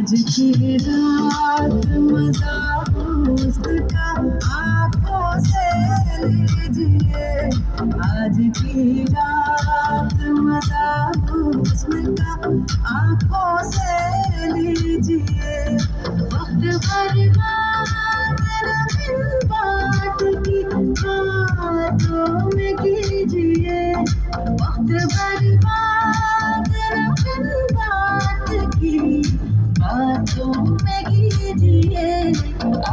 आज की रात मज़ा उसका आँखों से लीजिए। आज की रात मज़ा उसका आँखों से लीजिए। वक्त बिन बात की बातों में कीजिए। वक्त बर्बाद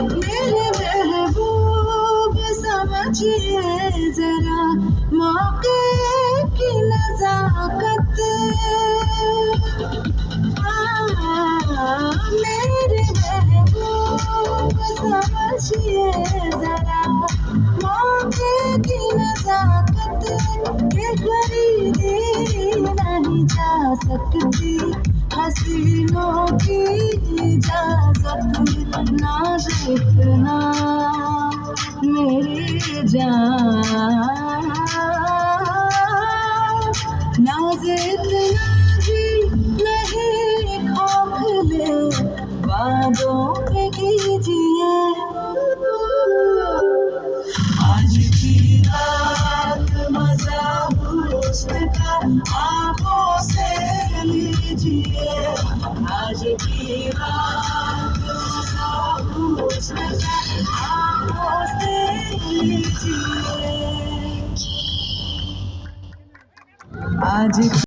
मेरे महबूब समझिए जरा मौके की नजाकत। हाँ, मेरे महबूब समझिए जरा मौके की नजाकत। के खरीदी नहीं जा सकती। हसीनों की इजाज़त नाज इतना मेरी जान नाज भी नहीं खोखले बादों पे कीजिए आज की रात मज़ा हुस्न का। लीजिए आज की रात मज़ा हुस्न का आँखों से लीजिए आज